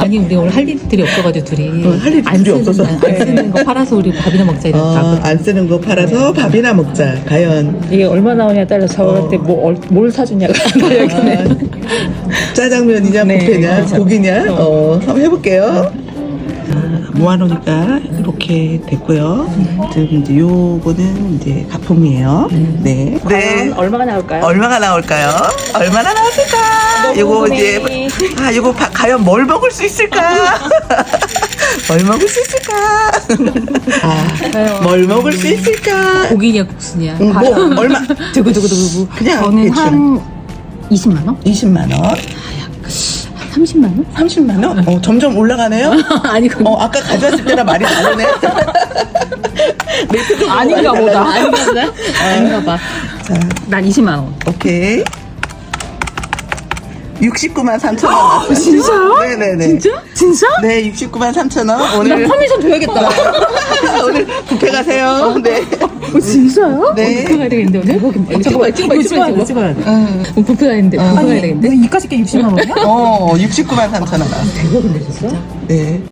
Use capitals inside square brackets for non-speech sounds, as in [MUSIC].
아니 우리 오늘 할 일들이 없어가지고 둘이 어, 할 일이 안 둘이 쓰는- 없어서. 안 쓰는 거 팔아서 우리 밥이나 먹자 이랬다고 어, 안 쓰는 거 팔아서 밥이나 먹자. 과연 이게 얼마 나오냐에 따라서 저한테 뭐, 얼- 뭘 사주냐가 [LAUGHS] 달려있네. 아, 짜장면이냐 네, 뷔페냐 그렇죠. 고기냐 어 한번 해볼게요. 자, 모아놓으니까 이렇게 됐고요. 지금 이제 요거는 이제 가품이에요. 네. 과연 얼마가 나올까요? 얼마가 나올까요? 얼마나 나왔을까? 요거 이제 아 요거 바- 과연 뭘 먹을 수 있을까? [LAUGHS] 뭘 먹을 수 있을까? 아, 뭘 먹을 수 있을까? 고기냐 국수냐 음, 뭐 얼마? 두구두구두구 그냥 저는 대충. 한 20만 원? 20만 원, 30만 원? 30만 원? 어, 점점 올라가네요. [LAUGHS] 아니 그 어, 아까 가져왔을 때랑 말이 다르네. [LAUGHS] 아닌가 보다 아닌가 보다 아닌가 봐. 자, 난 20만 원. 오케이. 69만 3천 원 나왔어요. 진짜요? 네네네. 진짜? 진짜? 네, 69만 3천 원. 나 오늘 커미션 줘야겠다. [LAUGHS] 오늘 뷔페 가세요. 네. 어, 진짜요? 네. 뷔페 가야 되겠는데 오늘? 대박인데. 잠깐만 찍어봐 찍어봐 찍어봐. 응. 어, 뷔페 가야 되는데 뷔페 가야 되겠는데? 이까짓 게 60만 원이야? 어, 69만 3천 원 나왔어요. 대박인데 진짜? 네.